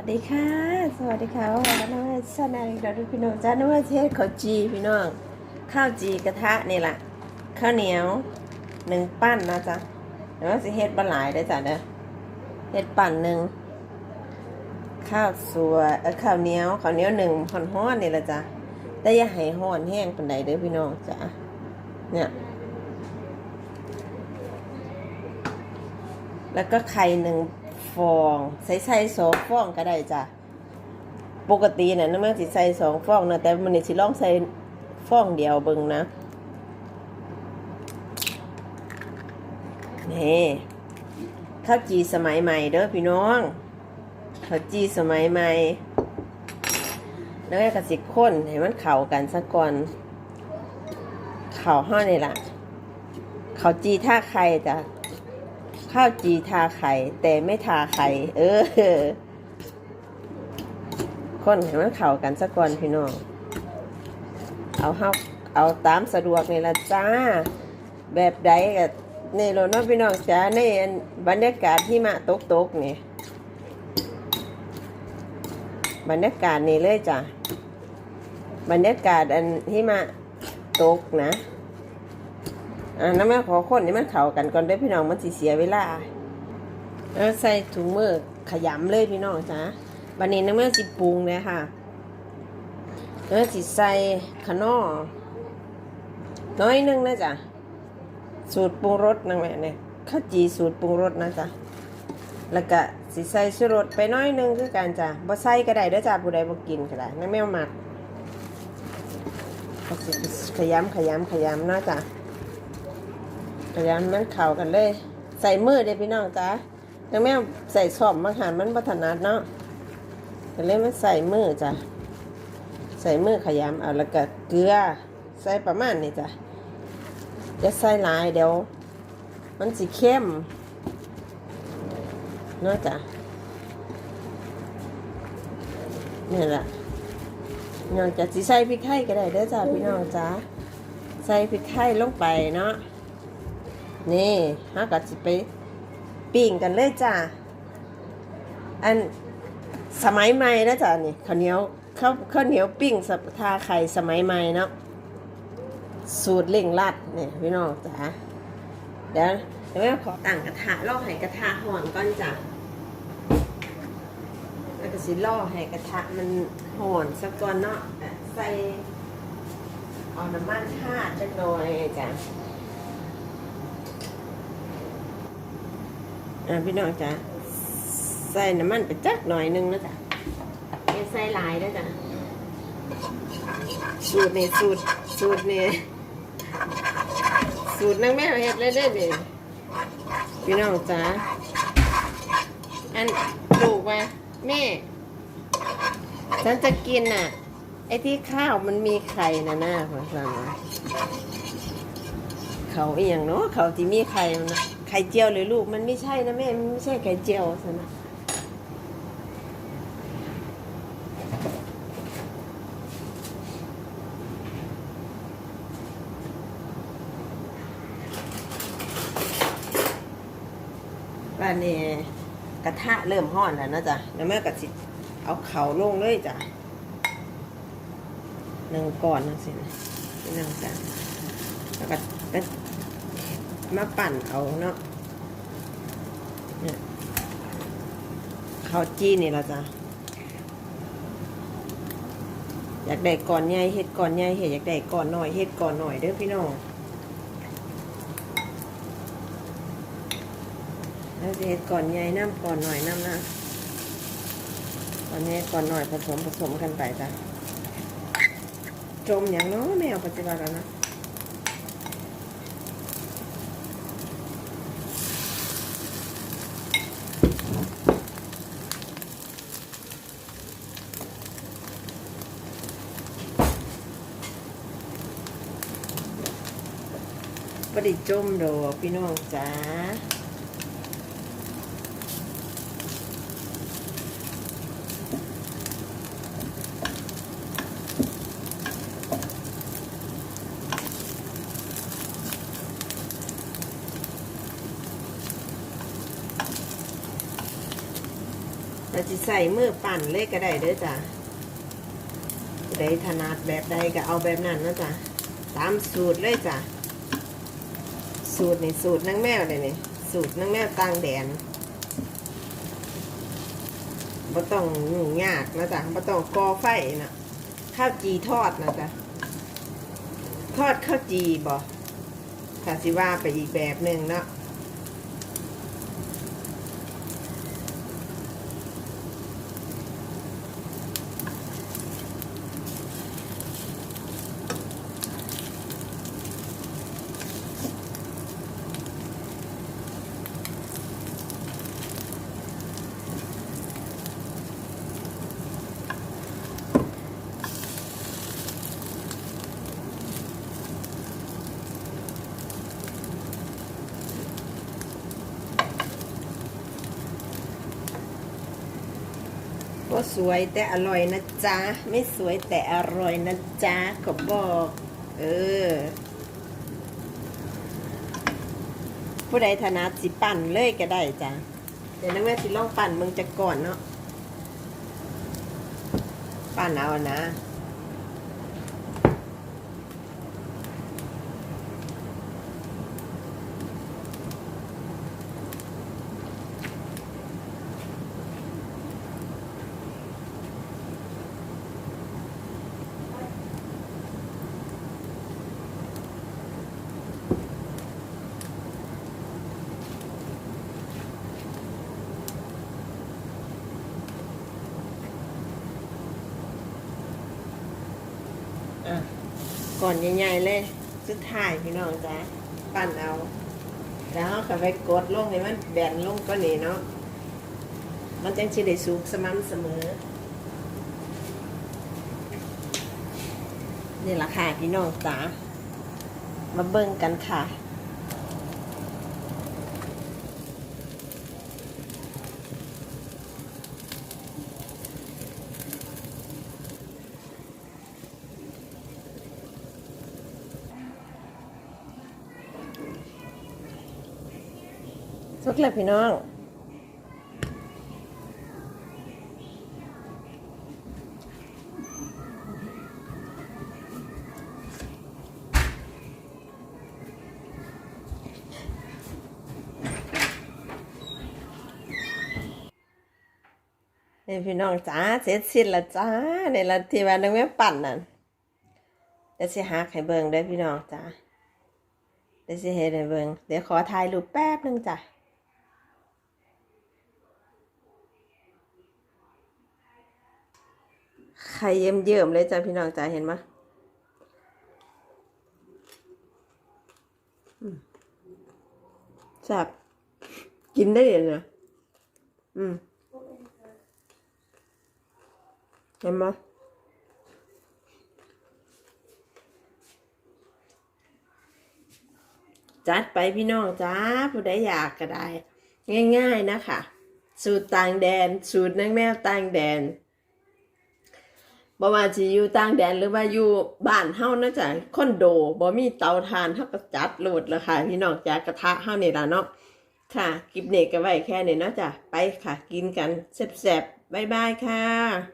สวัสดีค่ะ สวัสดีค่ะวันนี้มาชาแนลอีกพี่น้องจ้าน้ำมันเทศข้าวจีพี่น้อง ข้าวจีกระทะนี่แหละข้าวเหนียวหนึ่งปั้นนะจ๊ะเดี๋ยวสิเฮ็ดบะหลายได้จ้ะเด้อเฮ็ดปั้นหนึ่งข้าวสวยข้าวเหนียวข้าวเหนียวหนึ่งห่อนห้อนนี่แหละจ้ะแต่อย่าให้ห้อนแห้งปานใดเด้อพี่น้องจ้ะเนี่ยแล้วก็ไข่หนึ่ง ฟองใส่ใส่สองฟองก็ได้จ้ะปกติเนี่ยน้ำมันสิใส่สองฟองนะแต่มันนี่สิลองใส่ฟองเดียวเบิ่งนะนี่ข้าวจีสมัยใหม่เด้อพี่น้องข้าวจีสมัยใหม่แล้วก็สิข้นให้มันเข้ากันซะก่อนเข้าห้อนี่ล่ะข้าวจีท่าไข่จ้ะ ข้าวจีทาไข่ แต่ไม่ทาไข่ เออ คนให้มันเข้ากันสักก่อนพี่น้อง เอาเฮาเอาตามสะดวกนี่ละจ้า แบบใดกับนี่โลเนาะพี่น้องจ้าในบรรยากาศที่มาตกตกๆนี่บรรยากาศนี่เลยจ้ะ บรรยากาศอันที่มาตกนะ อ่าน้ำแม่ขอคนนี่มันเข้ากันก่อนเด้พี่น้องมันสิเสียเวลาแล้วใส่ถุงมือขยำเลยพี่น้องจ้าบันนี้น้ำแม่สิปรุงเลยค่ะน้ำแม่สิใส่ขนอน้อยนึงนะจ๊ะสูตรปรุงรสนะแม่เนี่ยข้าวจีสูตรปรุงรสนะจ๊ะแล้วก็สิใส่ชูรสไปน้อยนึงคือกันจ้ะบ่ใส่ก็ได้เด้อจ้าผู้ใดบ่กินก็ได้น้ำแม่หมักขยำขยำขยำเนาะจ้ะ พยายามมันเข่ากันเลย ใส่มือเด้พี่น้องจ้ายังไม่ใส่ซ่อมบางหันมันบัถนัดเนาะก็เลยมันใส่มือจ้ะใส่มือขยำเอาแล้วก็เกลือใส่ประมาณนี้จ้ะจะใส่หลายเดี๋ยว มันสีเข้มเนาะจ้ะนี่แหละน้องจะสิใส่พริกไทยก็ได้เด้อจ้ะพี่น้องจ้าใส่พริกไทยลงไปเนาะ นี่ฮะก็จะไปปิ้งกันเลยจ้าอันสมัยใหม่นะจ๊ะนี่ข้าวเหนียวข้าวข้าวเหนียวปิ้งสับทาไข่สมัยใหม่เนาะสูตรเล่งลัดเนี่ยพี่น้องจ้าเดี๋ยวเดี๋ยวแม่ขอตั้งกระทะล่อให้กระทะห่อนก่อนจ้ะแล้วก็สิล่อให้กระทะมันห่อนสักก่อนเนาะใส่เอาน้ำมันทาดจักหน่อยจ้ะ อ่าพี่น้องจ้ะใส่น้ำมันไปจักหน่อยหนึงนะจ๊ะอย่าใส่หลายนะจ๊ะสูตรนี่สูตรสูตรนี่สูตรนังแม่เฮ็ดเลยเด้อเด็พี่น้องจ้ะอันลูกว่าแม่ ฉันจะกินน่ะ ไอ้ที่ข้าวมันมีไข่น่ะนะพ่อสั่งว่าเขาอีหยังเนาะเขาที่มีไข่มันนะ ไข่เจียวเลยลูก มันไม่ใช่นะแม่ มันไม่ใช่ไข่เจียวสินะบ้านนี้กระทะเริ่มห้อนแล้วนะจ๊ะแล้วแม่ก็สิเอาเข่าลงเลยจ้ะหนึ่งก่อนนะสินะนี่นั่งจ้ะแล้วก็ มาปั่นเอาเนาะเนี่ยข้าวจี้นี่ละจ้ะอยากได้ก่อนใหญ่เฮ็ดก่อนใหญ่เฮ็ดอยากได้ก่อนหน่อยเฮ็ดก่อนหน่อยเด้อพี่น้องแล้วจะเฮ็ดก่อนใหญ่น้ำก่อนหน่อยน้ำนะก่อนใหญ่ก่อนหน่อยผสมผสมกันไปจ้ะจมอย่างน้อไม่เอาปัจจุบันแล้วนะ บไดิจมดอกพี่น้องจ้า เราจะใส่มือปั่นเลยก็ได้เด้อจ้ะได้ถนัดแบบใดก็เอาแบบนั้นนะจ้ะตามสูตรเลยจ้ะ สูตรนี่สูตรนางแมวเลยนี่สูตรนางแมวต่างแดนบ่ต้องยุ่งยากนะจ๊ะบ่ต้องกอไฟนะข้าวจีทอดนะจ๊ะทอดข้าวจีบ่ถ้าสิว่าไปอีกแบบหนึ่งเนาะ สวยแต่อร่อยนะจ๊ะ ไม่สวยแต่อร่อยนะจ๊ะขอบอก เออ ผู้ใดถนัดสิปั่นเลยก็ได้จ้ะ เดี๋ยวนักแม่สิลองปั่นมึงจะก่อนเนาะปั่นเอานะ ก่อนใหญ่ๆเลยสุดท้ายพี่น้องจ้ะปั่นเอาแล้วก็ไปกดลงให้มันแบนลงก็นี่เนาะมันจังสิได้สุกสม่ำเสมอ นี่แหละค่ะพี่น้องจ๋ามาเบิ่งกันค่ะ สุกแล้วพี่น้อง นี่พี่น้องจ้าเสร็จสิ้นและจ้าในละที่ว่านึงแม่ปั่นนั่นเดี๋ยวสิหาให้เบิงเด้พี่น้องจ้าเดี๋ยวสิเฮ็ดให้เบิงเดี๋ยวขอถ่ายรูปแป๊บหนึงจ้ะ ไข่เยิ้มๆเลยจ้ะพี่น้องจ้าเห็นไหมอืมแซ่บกินได้เลยนะอืมเห็นไหมจัดไปพี่น้องจ้าผู้ใดอยากก็ได้ ง่าย ๆนะคะ สูตรต่างแดน สูตรนางแมวต่างแดน บ่ว่าจีอยู่ต่างแดนหรือว่าอยู่บ้านเฮานะจ๊ะคอนโดบ่มีเตาถ่านเฮาก็จัดโหลดแล้วค่ะพี่น้องจ้ากระทะเฮานี่ล่ะเนาะค่ะกิบเนกก็ไว้แค่นี้เนาะจ้ะไปค่ะ กินกันแซ่บๆบ๊ายบายค่ะ